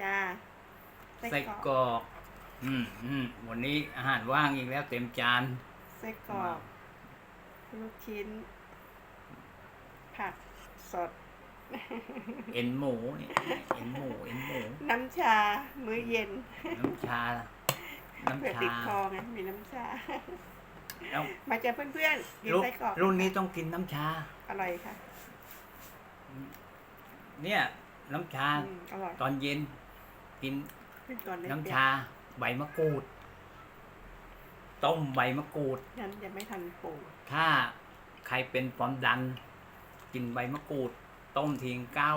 จ้าไส้กรอก อืมอืมวันนี้อาหารว่างอีกแล้วเต็มจานไส้กรอก ลูกชิ้น ผักสด เอ็นหมูนี่เอ็นหมูเอ็นหมู น้ำชา มื้อเย็น น้ำชาเผื่อน้ำติดชาคอไงมีน้ำชาแล้วมาเจอเพื่อนๆกินรุ่นไส้กรอกรุ่นนี้ต้องกินน้ำชา อร่อยค่ะ เนี่ย น้ำชาอืมอร่อยตอนเย็น กินขึ้นก่อนเลยน้ำชาใบมะกรูด ต้มใบมะกรูดฉันยังไม่ทันปลูกถ้าใครเป็นความดัน กินใบมะกรูด ต้มทิ้งเก้า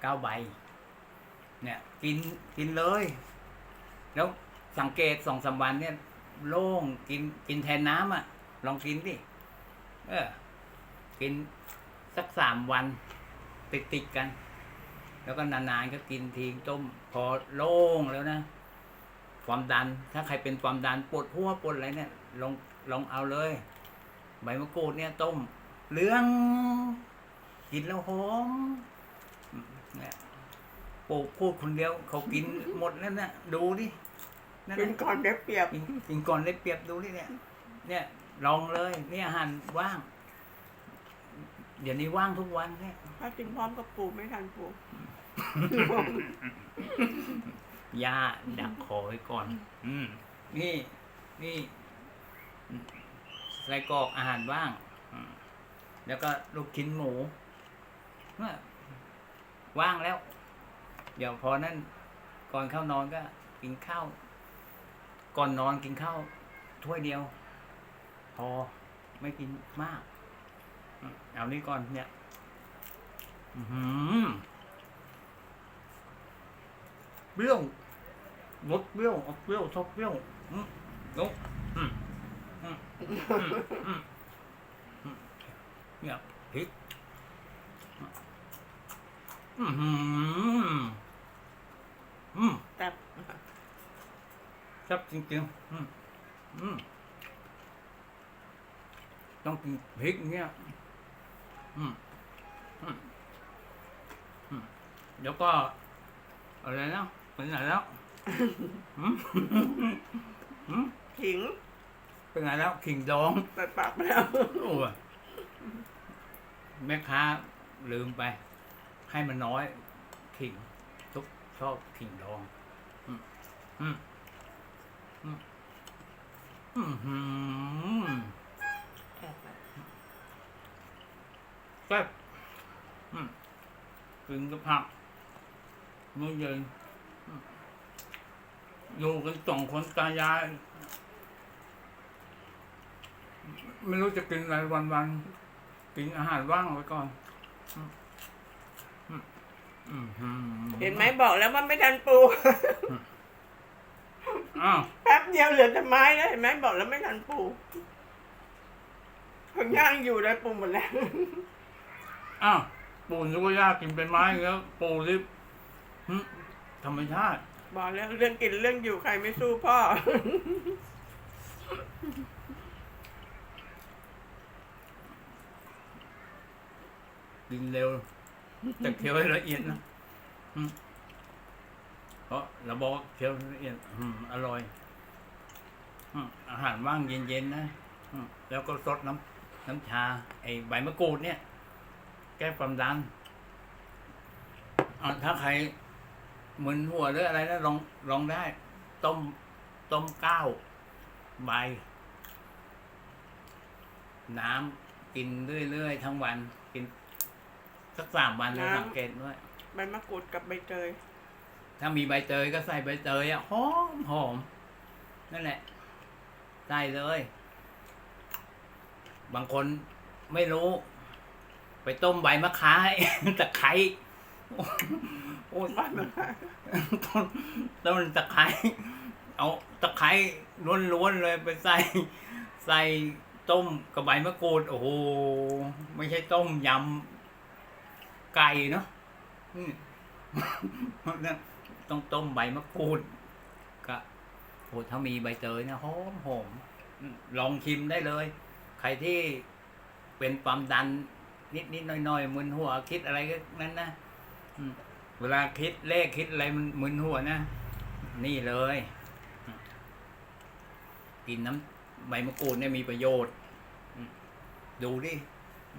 เก้าใบ เนี่ย กินกินเลย แล้วสังเกตสองสามวันเนี่ย โล่งกินกินแทนน้ำอะ ลองกินดิเออ กินสักสามวัน ติดติดๆกัน แล้วก็นานๆก็กินทิ้งต้มพอโล่งแล้วนะ ความดันถ้าใครเป็นความดันปวดหัวปวดอะไรเนี่ยลองลองเอาเลย ใบมะกรูดเนี่ยต้มเหลืองกินแล้วหอมอืมเนี่ยปลูกพูดคนเดียวเขากินหมดแล้วนะดูดินั่นกินน่ะก่อนได้เปรียบกินกินก่อนได้เปรียบดูดิเนี่ย เนี่ยลองเลยเนี่ยอาหารว่าง เดี๋ยวนี้ว่างทุกวันเนี่ยถ้ากินพร้อมกับปลูกไม่ทันปลูก ยาดักคอไว้ก่อน อืมนี่ นี่อืมไส้กรอกอาหารว่างอืมแล้วก็ลูกชิ้นหมูเนี่ยว่างแล้ว เดี๋ยวพอนั่นก่อนเข้านอนก็ กินข้าว ก่อนนอนกินข้าวถ้วยเดียว พอไม่กินมากอืมเอานี่ก่อนเนี่ย อือหือ เปรี้ยวรสเปรี้ยวออกเปรี้ยวชอบเปรี้ยวอืมนุอืมอืมอืมอืมอืมเนี่ยพริกอืมอืมอืมแต่ชอบจริงๆอืมอืมต้องกินพริกเนี่ยอืมอืมอืมแล้วก็อะไรนะ ไปไหนแล้วหืมหืมขิงไปไหนแล้วขิงดองเปิดปากไปแล้ว โอ้ยแม่ค้าลืมไป ให้มันน้อย ขิงทุกชอบขิงดอง อืมอืมอืมอืมหืมแซ่บอืมกินกับผักมื้อเย็นอืม อยู่กันสองคนตายาย ไม่รู้จะกินอะไรวันวันๆกินอาหารว่างไว้ก่อนอืมอืมอืมอืมเห็นไหมบอกแล้วว่าไม่ทันปลูกอ้าวแป๊บเดียวเหลือแต่ไม้แล้วเห็นไหมบอกแล้วไม่ทันปลูกเพิ่งย่างอยู่เลยปลูกหมดแล้วอ้าวปูนยุกยากกินเป็นไม้แล้วปูริบหึธรรมชาติ บอกแล้วเรื่องกินเรื่องอยู่ใครไม่สู้พ่อ กินเร็วแต่เคี้ยวให้ละเอียดนะอืมเพราะเราบอกว่าเคี้ยวละเอียดอืมอร่อยอืมอาหารว่างเย็นๆนะอืมแล้วก็ซดน้ำน้ำชา ไอ้ใบมะกรูดเนี่ย แก้ความดันอะถ้าใคร มึนหัวหรืออะไรนะลองลองได้ ต้มต้มเก้าใบ น้ำกินเรื่อยๆทั้งวัน กินสักสามวันแล้วน้ำ สังเกตด้วย ใบมะกรูดกับใบเตยถ้ามีใบเตยก็ใส่ใบเตยอะหอมหอมนั่นแหละใส่เลย บางคนไม่รู้ ไปต้มใบมะขามตะไคร้ โอ้ยบ้านต้นต้นตะไคร้เอาตะไคร้ล้วนๆเลยไปใส่ใส่ต้มกับใบมะกรูดโอ้โหไม่ใช่ต้มยำไก่เนาะนี่ต้องต้มใบมะกรูดก็โอ้ถ้ามีใบเตยนะหอมหอมลองชิมได้เลย ใครที่เป็นความดันนิดนิดๆหน่อยหน่อยๆมึนหัวคิดอะไรก็นั้นนะ เวลาคิดเลขคิดอะไรมันมึนหัวนะ นี่เลย กินน้ำใบมะกรูดเนี่ยมีประโยชน์ดูดิ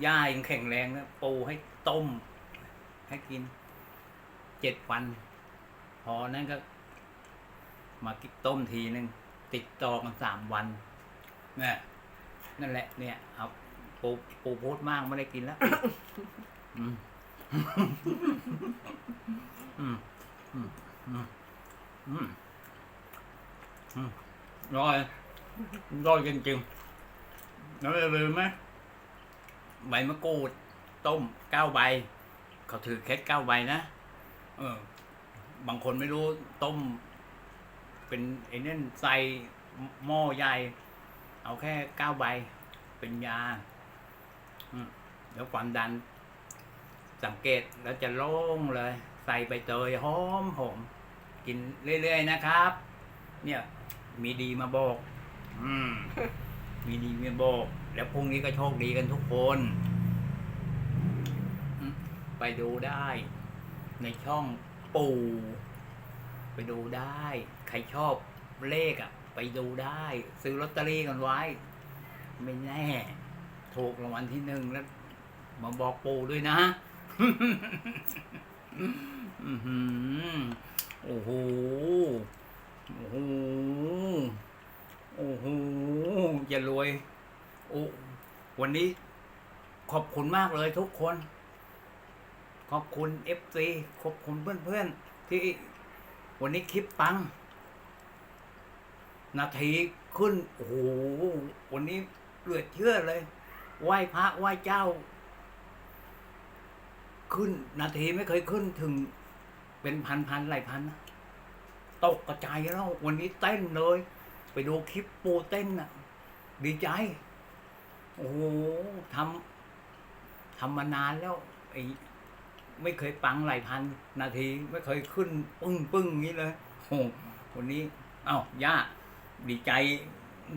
ย่ายังแข็งแรงนะปูให้ต้ม ให้กินเจ็ดวัน พอนั้นก็ มากินต้มทีหนึ่งติดต่อกันสามวันนี่นั่นแหละเนี่ยเอาปูปูโพดมากไม่ได้กินแล้ว อืม อืมอืมอืมอืมอืมร่อยร่อยจริงๆแล้วอย่าลืมไหมใบมะกรูด ต้มเก้าใบ เขาถือเคล็ดเก้าใบนะเออ บางคนไม่รู้ต้ม เป็นไอ้นั่นใส่หม้อใหญ่ เอาแค่เก้าใบ เป็นยาแล้วความดัน สังเกตแล้วจะโล่งเลย ใส่ใบเตยหอมหอมกินเรื่อยๆนะครับ เนี่ย มีดีมาบอก อืม มีดีมาบอก แล้วพรุ่งนี้ก็โชคดีกันทุกคน ไปดูได้ ในช่องปู่ ไปดูได้ ใครชอบเลขอะ ไปดูได้ ซื้อลอตเตอรี่กันไว้ ไม่แน่ ถูกรางวัลที่หนึ่งแล้ว มาบอกปู่ด้วยนะ โอ้โห โอ้โห โอ้โหจะรวย โอ้ วันนี้ ขอบคุณมากเลยทุกคน ขอบคุณเอฟซีขอบคุณเพื่อนๆ ที่วันนี้คลิปปัง นาทีขึ้น โอ้โห วันนี้เหลือเชื่อเลย ไหว้พระไหว้เจ้า ขึ้น นาทีไม่เคยขึ้นถึง เป็นพันพันหลายพันนะตกกระจายแล้ววันนี้เต้นเลย ไปดูคลิปปูเต้นน่ะดีใจ โอ้โหทำทำมานานแล้วไอ้ไม่เคยปังหลายพัน นาทีไม่เคยขึ้น ปึ้งปึ้งอย่างนี้เลยโอ้โหวันนี้ เอ้าย่าดีใจ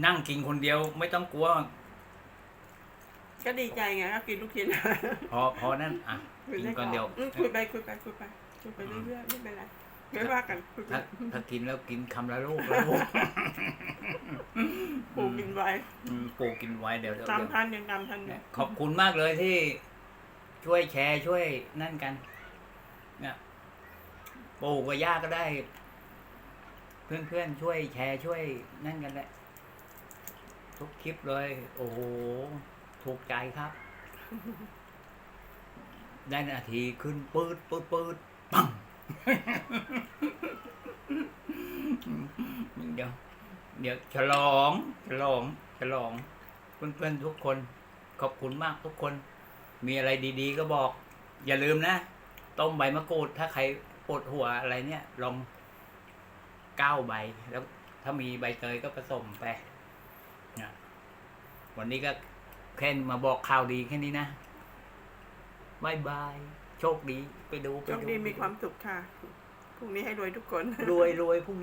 นั่งกินคนเดียว ไม่ต้องกลัว ก็ดีใจไงก็กินลูกชิ้นพอพอนั่นอะ คุยกินได้ก่อนเดียว อืมคุยไปคุยไปคุยไปคุยไปเรื่อยๆไม่เป็นไรไม่ว่ากันคุยไปถ้าถ้ากินแล้วกินคำละลูกละลูกปลูกกินไว้อืมปลูกกินไว้เดี๋ยวเดี๋ยวตามเดี๋ยว ทันยังตามทันอยู่เนี่ยขอบคุณมากเลยที่ช่วยแชร์ช่วยนั่นกันเนี่ยปู่กับย่าก็ได้ เพื่อนๆช่วยแชร์ช่วยนั่นกันแหละทุกคลิปเลย โอ้โหถูกใจครับ ได้นาทีขึ้นปืดปืดปืดปังเดี๋ยว เดี๋ยวฉลองฉลองฉลองเพื่อนๆทุกคน ขอบคุณมากทุกคน มีอะไรดีๆ ก็บอก อย่าลืมนะต้มใบมะกรูด ถ้าใครปวดหัวอะไรเนี่ย ลองเก้าใบ แล้วถ้ามีใบเตยก็ผสมไปนะวันนี้ก็แค่มาบอกข่าวดีแค่นี้นะ บายบาย โชคดี ไปดูไปโชคดูดีมีความสุขค่ะพรุ่งนี้ให้รวยทุกคน รวยรวยพรุ่ง